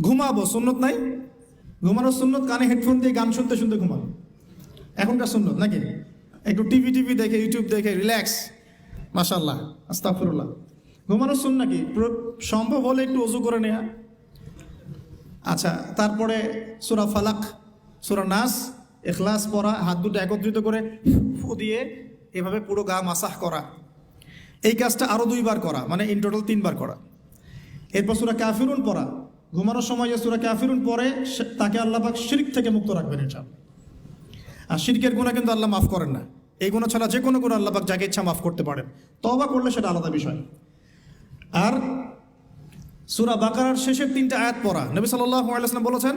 ঘুমাবো, সুন্নত নাই? ঘুমানো সুন্নত, কানে হেডফোন দিয়ে গান শুনতে শুনতে ঘুমাবো। এখনকার সুন্নত নাকি? একটু টিভি টিভি দেখে ইউটিউব দেখে রিল্যাক্স মাশাল্লাহ আস্তাফরুল্লাহ ঘুমানো শুন নাকি? প্র- সম্ভব হলে একটু অজু করে নেয়া। আচ্ছা তারপরে সুরা ফালাক, সুরা নাস এখলাস পড়া, হাত দুটো একত্রিত করে ফু দিয়ে এভাবে পুরো গা মাসাহ করা। এই কাজটা আরও দুইবার করা মানে ইন টোটাল তিনবার করা। এরপর সুরা কাফিরুন পড়া ঘুমানোর সময় যে সুরা কাফিরুন পরে তাকে আল্লাহ পাক শিরিক থেকে মুক্ত রাখবেন ইনশাআল্লাহ। আর শিরকের গুণা কিন্তু আল্লাহ মাফ করেন না। এই গুণা ছাড়া যে কোনো গুণা আল্লাহ পাক যাকে ইচ্ছা মাফ করতে পারেন। তবা করলে সেটা আলাদা বিষয়। আর সুরা বাকারার শেষের তিনটা আয়াত পড়া। নবী আলাইসলাম বলেছেন,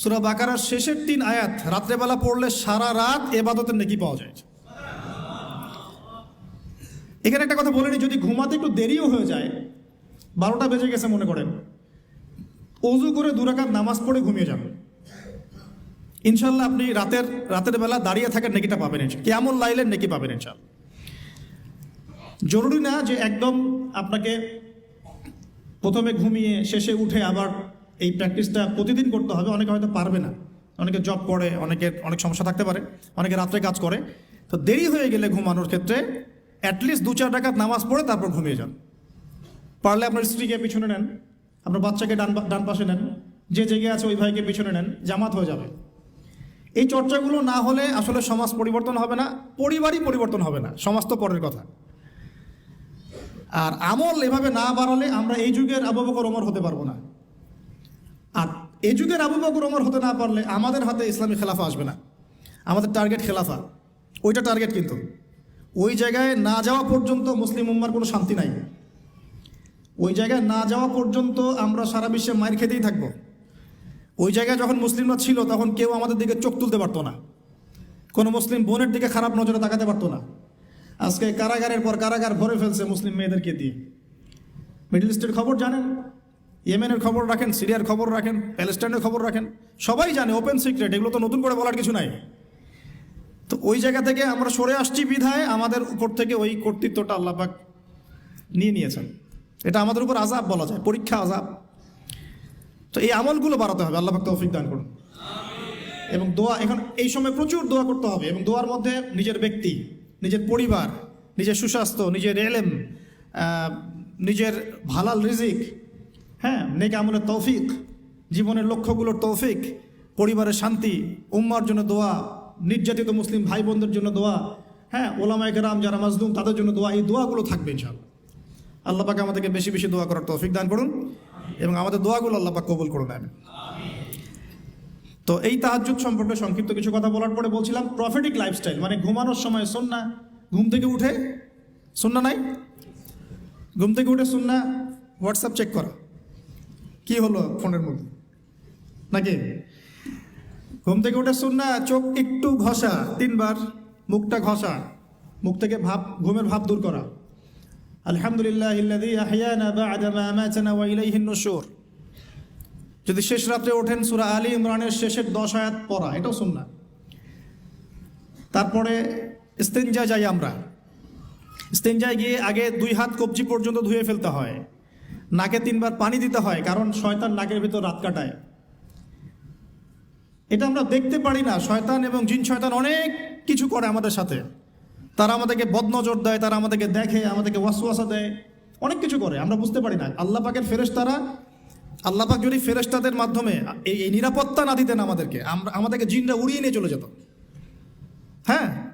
সুরা বাকারার শেষের তিন আয়াত রাত্রেবেলা পড়লে সারা রাত এবাদতের নেকি পাওয়া যায়। এখানে একটা কথা বলে নি যদি ঘুমাতে একটু দেরিও হয়ে যায়, বারোটা বেজে গেছে মনে করেন। অজু করে দুরাকাত নামাজ পড়ে ঘুমিয়ে যান ইনশাল্লাহ আপনি রাতের রাতের বেলা দাঁড়িয়ে থাকার নেকিটা পাবেন কেমন লাইলের নেকি পাবেন ইনশাল্লাহ জরুরি না যে একদম আপনাকে প্রথমে ঘুমিয়ে শেষে উঠে আবার এই প্র্যাকটিসটা প্রতিদিন করতে হবে। অনেকে হয়তো পারবে না। অনেকে জব করে অনেকে অনেক সমস্যা থাকতে পারে, অনেকে রাত্রে কাজ করে। তো দেরি হয়ে গেলে ঘুমানোর ক্ষেত্রে অ্যাটলিস্ট দু চার টাকার নামাজ পড়ে তারপর ঘুমিয়ে যান। পারলে আপনার স্ত্রীকে পিছনে নেন। আপনার বাচ্চাকে ডান ডান পাশে নেন, যে জেগে আছে ওই ভাইকে পিছনে নেন, জামাত হয়ে যাবে। এই চর্চাগুলো না হলে আসলে সমাজ পরিবর্তন হবে না, পরিবারই পরিবর্তন হবে না, সমাজ তো পরের কথা। আর আমল এভাবে না বাড়ালে আমরা এই যুগের আবু বকর হতে পারব না। আর এই যুগের আবু বকর হতে না পারলে আমাদের হাতে ইসলামী খেলাফা আসবে না। আমাদের টার্গেট খেলাফা। ওইটা টার্গেট কিন্তু। ওই জায়গায় না যাওয়া পর্যন্ত মুসলিম উম্মার কোনো শান্তি নাই। ওই জায়গায় না যাওয়া পর্যন্ত আমরা সারা বিশ্বে মায়ের খেতেই থাকব। ওই জায়গায় যখন মুসলিমরা ছিল, তখন কেউ আমাদের দিকে চোখ তুলতে পারতো না। কোনো মুসলিম বোনের দিকে খারাপ নজরে তাকাতে পারতো না। আজকে কারাগারের পর কারাগার ভরে ফেলছে মুসলিম মেয়েদেরকে দিয়ে। মিডল ইস্টের খবর জানেন? ইয়েমেনের খবর রাখেন, সিরিয়ার খবর রাখেন, প্যালেস্টাইনের খবর রাখেন। সবাই জানে, ওপেন সিক্রেট, এগুলো তো নতুন করে বলার কিছু নাই। তো ওই জায়গা থেকে আমরা সরে আসছি বিধায় আমাদের উপর থেকে ওই কর্তৃত্বটা আল্লাপাক নিয়ে নিয়েছেন। এটা আমাদের উপর আজাব বলা যায়, পরীক্ষা আজাব তো এই আমলগুলো বাড়াতে হবে, আল্লাহ পাক তৌফিক দান করুন। এবং দোয়া, এখন এই সময় প্রচুর দোয়া করতে হবে, এবং দোয়ার মধ্যে নিজের ব্যক্তি, নিজের পরিবার, নিজের সুস্বাস্থ্য, নিজের এলেম নিজের ভালাল রিজিক হ্যাঁ নেক আমলের তৌফিক, জীবনের লক্ষ্যগুলোর তৌফিক, পরিবারের শান্তি, উম্মার জন্য দোয়া, নির্যাতিত মুসলিম ভাই বোনদের জন্য দোয়া হ্যাঁ ওলামায় কেরাম যারা মাজলুম তাদের জন্য দোয়া, এই দোয়াগুলো থাকবে ইনশাআল্লাহ। আল্লাহ পাক আমাদেরকে বেশি বেশি দোয়া করার তৌফিক দান করুন এবং আমাদের দোয়াগুলো আল্লাহ পাক কবুল করুন নেন। তো এই তাহাজ্জুদ সম্পর্কে সংক্ষিপ্ত কিছু কথা বলার পরে বলছিলাম প্রফিটিক লাইফস্টাইল মানে ঘুমানোর সময় সন্না, ঘুম থেকে উঠে সন্না নাই? ঘুম থেকে উঠে সন্না হোয়াটসঅ্যাপ চেক করা। কি হলো ফোনের মধ্যে? নাকি? ঘুম থেকে উঠে সন্না, চোখ একটু ঘষা, তিনবার মুখটা ঘষা, মুখ থেকে ভাব, ঘুমের ভাব দূর করা। আলহামদুলিল্লাহ ইল্লাযী আহইয়ানা বা'দা মা আমাতানা ওয়া ইলাইহিন নুশুর। যদি শেষ রাত্রে ওঠেন সুরা আলী ইমরানের শেষের দশ আয়াত পড়া, এটাও শুন না তারপরে ইস্তেঞ্জা যাই আমরা। ইস্তেঞ্জায় গিয়ে আগে দুই হাত কবজি পর্যন্ত ধুয়ে ফেলতে হয়। নাকে তিনবার পানি দিতে হয়, কারণ শয়তান নাকের ভিতর রাত কাটায়। এটা আমরা দেখতে পারি না, শয়তান এবং জিন শয়তান অনেক কিছু করে আমাদের সাথে। তারা আমাদেরকে বদনজর দেয়, তারা আমাদেরকে দেখে, আমাদেরকে ওয়াসওয়াসা দেয়, অনেক কিছু করে, আমরা বুঝতে পারি না। আল্লাহ পাকের ফেরেশতারা, আল্লাহ পাক যদি ফেরেশতাদের মাধ্যমে এই এই নিরাপত্তা না দিতেন আমাদেরকে, আমরা, আমাদেরকে জিনরা উড়িয়ে নিয়ে চলে যেত। হ্যাঁ?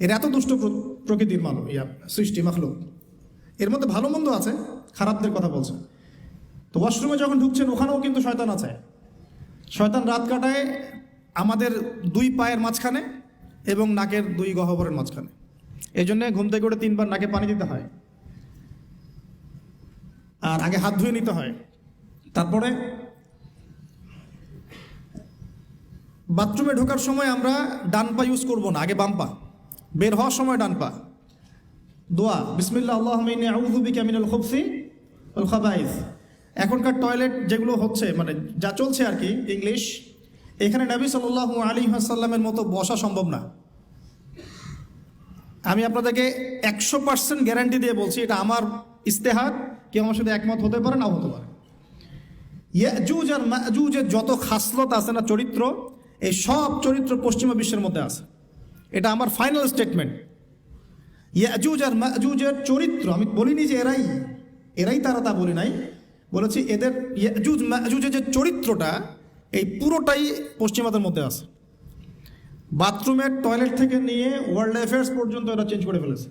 এর এত দুষ্ট প্র- প্রকৃতির মানব ইয়া, সৃষ্টি, মাখলুক। এর মধ্যে ভালো মন্দ আছে, খারাপদের কথা বলছে। তো ওয়াশরুমে যখন ঢুকছেন, ওখানেও কিন্তু শয়তান আছে। শয়তান রাত কাটায় আমাদের দুই পায়ের মাঝখানে এবং নাকের দুই গহ্বরের মাঝখানে। এই জন্যে ঘুম থেকে উঠে তিনবার নাকে পানি দিতে হয়। আর আগে হাত ধুয়ে নিতে হয়। তারপরে বাথরুমে ঢোকার সময় আমরা ডান পা ইউজ করব না, আগে বাম পা। বের হওয়ার সময় ডান পা। দোয়া, বিসমিল্লাহ আল্লাহ আউযু বিকা মিনাল খুবসি ওয়াল খাবাইস। এখনকার টয়লেট যেগুলো হচ্ছে মানে যা চলছে আর কি ইংলিশ এখানে নবী সাল্লাল্লাহু আলী আসাল্লামের মতো বসা সম্ভব না। আমি আপনাদেরকে একশো পার্সেন্ট গ্যারান্টি দিয়ে বলছি, এটা আমার ইস্তেহার কেউ আমার সাথে একমত হতে পারে, নাও হতে পারে। ইয়াজুজ আর মাজুজের যত খাসলত আছে না চরিত্র, এই সব চরিত্র পশ্চিমা বিশ্বের মধ্যে আছে। এটা আমার ফাইনাল স্টেটমেন্ট ইয়াজুজ আর মাজুজের চরিত্র, আমি বলিনি যে এরাই এরাই তারা তা বলি নাই। বলেছি এদের ইয়াজুজ মাজুজের যে চরিত্রটা এই পুরোটাই পশ্চিমাদের মধ্যে আছে। বাথরুমের টয়লেট থেকে নিয়ে ওয়ার্ল্ড অ্যাফেয়ার্স পর্যন্ত এরা চেঞ্জ করে ফেলেছে।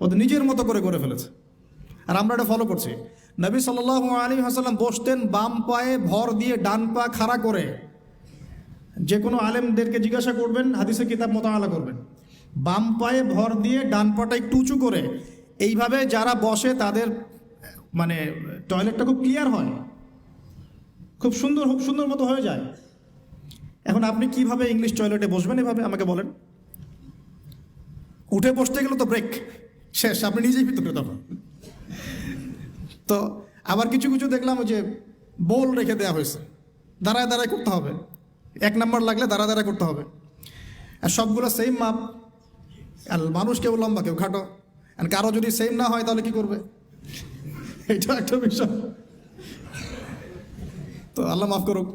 ওদের নিজের মতো করে করে ফেলেছে। আর আমরা এটা ফলো করছি। নবী সাল্লাহ আলী হাসাল্লাম বসতেন বাম পায়ে ভর দিয়ে ডান পা খাড়া করে। যে কোনো আলেমদেরকে জিজ্ঞাসা করবেন হাদিসের কিতাব মোতাবেলা করবেন। বাম পায়ে ভর দিয়ে ডান পাটা একটু উঁচু করে। এইভাবে যারা বসে তাদের মানে টয়লেটটা খুব ক্লিয়ার হয়। খুব সুন্দর খুব সুন্দর মতো হয়ে যায়। এখন আপনি কীভাবে ইংলিশ টয়লেটে বসবেন এভাবে আমাকে বলেন। উঠে বসতে গেলে তো ব্রেক শেষ, আপনি নিজেই ভিতরে তখন তো আবার কিছু কিছু দেখলাম যে বোল রেখে দেওয়া হয়েছে। দাঁড়ায় দাঁড়ায় করতে হবে। এক নাম্বার লাগলে দাঁড়া দাঁড়ায় করতে হবে। আর সবগুলো সেম মাপ আর মানুষ কেউ লম্বা, কেউ খাটো। আর কারও যদি সেম না হয় তাহলে কি করবে? এটা একটা বিষয়। তো আল্লাহ মাফ করুক।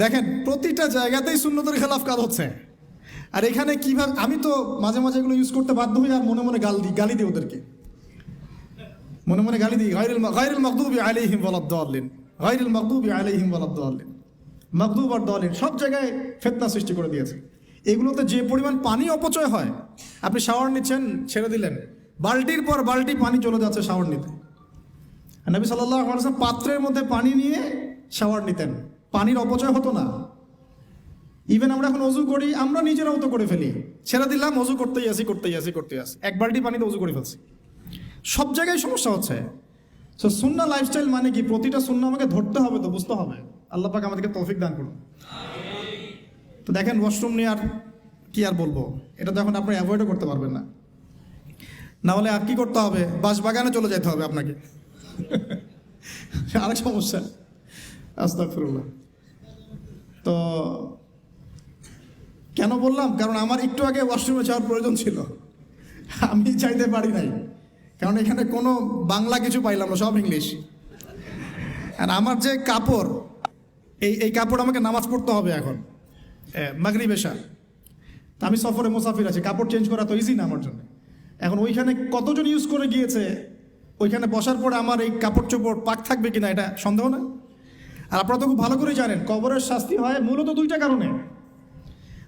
দেখেন, প্রতিটা জায়গাতেই শূন্যতের খেলাফ কাজ হচ্ছে। আর এখানে কীভাবে আমি তো মাঝে মাঝে এগুলো ইউজ করতে বাধ্য হই আর মনে মনে গাল দিই, গালি দিই ওদেরকে। মনে মনে গালি দিই গাইরুল গাইরুল মকদুবি আলাইহিম ওয়ালাদ-দাল্লিন গাইরুল মকদুবি আলাইহিম ওয়ালাদ-দাল্লিন মকদুব আর দলিন সব জায়গায় ফেতনা সৃষ্টি করে দিয়েছে। এগুলোতে যে পরিমাণ পানি অপচয় হয়, আপনি শাওয়ার নিচ্ছেন, ছেড়ে দিলেন। বালতির পর বালতি পানি চলে যাচ্ছে শাওয়ার নিতে। নবী সাল্লাহ পাত্রের মধ্যে পানি নিয়ে শাওয়ার নিতেন। পানির অপচয় হতো না। ইভেন আমরা এখন অজু করি, আমরা নিজেরাও তো করে ফেলি। ছেড়ে দিলাম, অজু করতেই আসি করতেই আসি করতেই আসি এক বালটি পানিতে অজু করে ফেলছি। সব জায়গায় সমস্যা হচ্ছে। সো সুন্না লাইফস্টাইল মানে কি? প্রতিটা সুন্না আমাকে ধরতে হবে তো, বুঝতে হবে। আল্লাহ পাক আমাদেরকে তৌফিক দান করুন। তো দেখেন ওয়াশরুম নিয়ে আর কি আর বলব? এটা তো এখন আপনি অ্যাভয়েডও করতে পারবেন না। না হলে আর কি করতে হবে? বাস বাগানে চলে যেতে হবে আপনাকে। আরেক সমস্যা। আস্তাগফিরুল্লাহ। তো কেন বললাম? কারণ আমার একটু আগে ওয়াশরুমে যাওয়ার প্রয়োজন ছিল। আমি চাইতে পারি নাই। কারণ এখানে কোনো বাংলা কিছু পাইলাম না, সব ইংলিশ। আর আমার যে কাপড়, এই এই কাপড় আমাকে নামাজ পড়তে হবে এখন। মাগরি বেশা তা আমি সফরে মুসাফির আছি, কাপড় চেঞ্জ করা তো ইজি না আমার জন্য। এখন ওইখানে কতজন ইউজ করে গিয়েছে? ওইখানে বসার পরে আমার এই কাপড় চোপড় পাক থাকবে কিনা এটা সন্দেহ না আর আপনারা তো খুব ভালো করে জানেন, কবরের শাস্তি হয় মূলত দুইটা কারণে।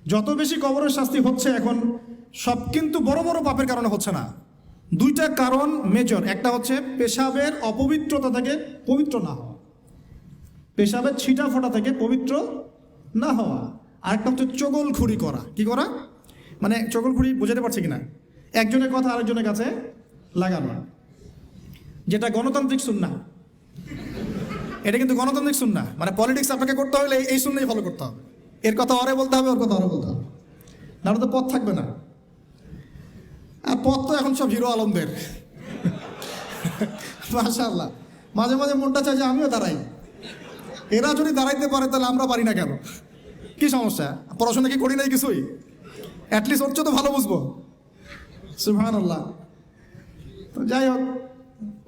যত বেশি কবরের শাস্তি হচ্ছে এখন, সব কিন্তু বড় বড় পাপের কারণে হচ্ছে না। দুইটা কারণ মেজর একটা হচ্ছে পেশাবের অপবিত্রতা থেকে পবিত্র না হওয়া। পেশাবের ছিটা ফোটা থেকে পবিত্র না হওয়া। আরেকটা হচ্ছে চগলখুরি করা। কি করা? মানে চগলখুরি বোঝাতে পারছে কিনা? একজনের কথা আরেকজনের কাছে লাগানো। যেটা গণতান্ত্রিক সুন্না। এটা কিন্তু গণতান্ত্রিক সুন্না। মানে পলিটিক্স আপনাকে করতে হলে এই সুন্নাই ফলো করতে হবে। এর কথা অরে বলতে হবে, ওর কথা অরে বলতে হবে। নাহলে তো পথ থাকবে না। আর পথ তো এখন সব হিরো আলমদের। মাশাল্লাহ মাঝে মাঝে মনটা চায় যে আমিও দাঁড়াই। এরা যদি দাঁড়াইতে পারে তাহলে আমরা পারি না কেন? কি সমস্যা? পড়াশোনা কি করি নাই কিছুই? অ্যাটলিস্ট ওর তো ভালো বুঝব। সুহান আল্লাহ তো যাই হোক,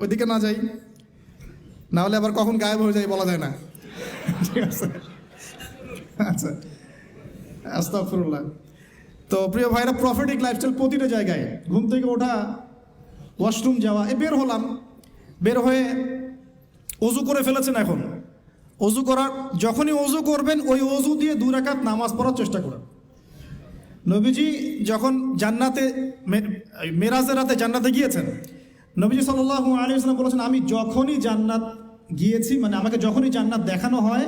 ওইদিকে না যাই। না হলে আবার কখন গায়েব হয়ে যায় বলা যায় না। ঠিক আছে? আচ্ছা। আস্তাফরুল্লাহ তো প্রিয় ভাইরা প্রফিটিক লাইফস্টাইল প্রতিটা জায়গায়। ঘুম থেকে ওঠা ওয়াশরুম যাওয়া, এ বের হলাম। বের হয়ে অজু করে ফেলেছেন এখন। অজু করার, যখনই অজু করবেন, ওই অজু দিয়ে দু রাকাত নামাজ পড়ার চেষ্টা করেন। নবীজি যখন জান্নাতে মেরাজের রাতে জান্নাতে গিয়েছেন, নবীজি আলাইহি ওয়াসাল্লাম বলেছেন, আমি যখনই জান্নাত গিয়েছি মানে আমাকে যখনই জান্নাত দেখানো হয়,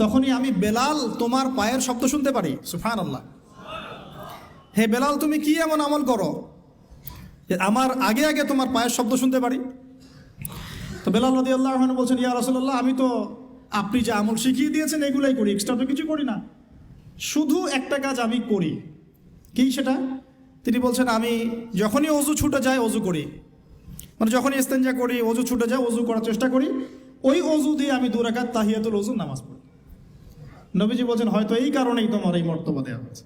তখনই আমি বেলাল তোমার পায়ের শব্দ শুনতে পারি। সুফান আল্লাহ হে বেলাল, তুমি কি এমন আমল করো আমার আগে আগে তোমার পায়ের শব্দ শুনতে পারি? তো বেলাল নদী আল্লাহ বলছেন, ইয়া রসল্লাহ আমি তো আপনি যে আমল শিখিয়ে দিয়েছেন, এগুলাই করি এক্সট্রা তো কিছু করি না। শুধু একটা কাজ আমি করি। কি সেটা? তিনি বলছেন, আমি যখনই অজু ছুটে যায়, অজু করি। মানে যখন ইস্তেঞ্জা করি, অজু ছুটে যায়, অজু করার চেষ্টা করি, ওই অজু দিয়ে আমি দু রাখাত তাহিয়াতুল অজু নামাজ পড়ি। নবীজি বলছেন, হয়তো এই কারণেই তোমার এই মর্তব্য দেওয়া হয়েছে।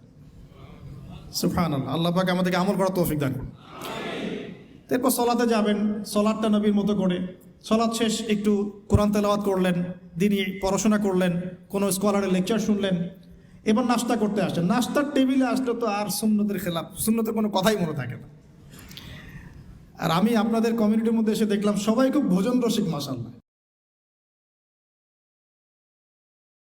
সুফান আল্লাহ পাকে আমাদেরকে আমল করার তৌফিক দেন এরপর সলাতে যাবেন, সলাদটা নবীর মতো করে, সলাদ শেষ, একটু কোরআন তেলাওয়াত করলেন দিনই পড়াশোনা করলেন, কোনো স্কলারের লেকচার শুনলেন, এবার নাস্তা করতে আসছেন নাস্তার টেবিলে আসলে তো আর সুন্নতের খেলাফ, সুন্নতের কোনো কথাই মনে থাকে না। আর আমি আপনাদের কমিউনিটির মধ্যে এসে দেখলাম সবাই খুব ভোজন রসিক মাসাল্লাহ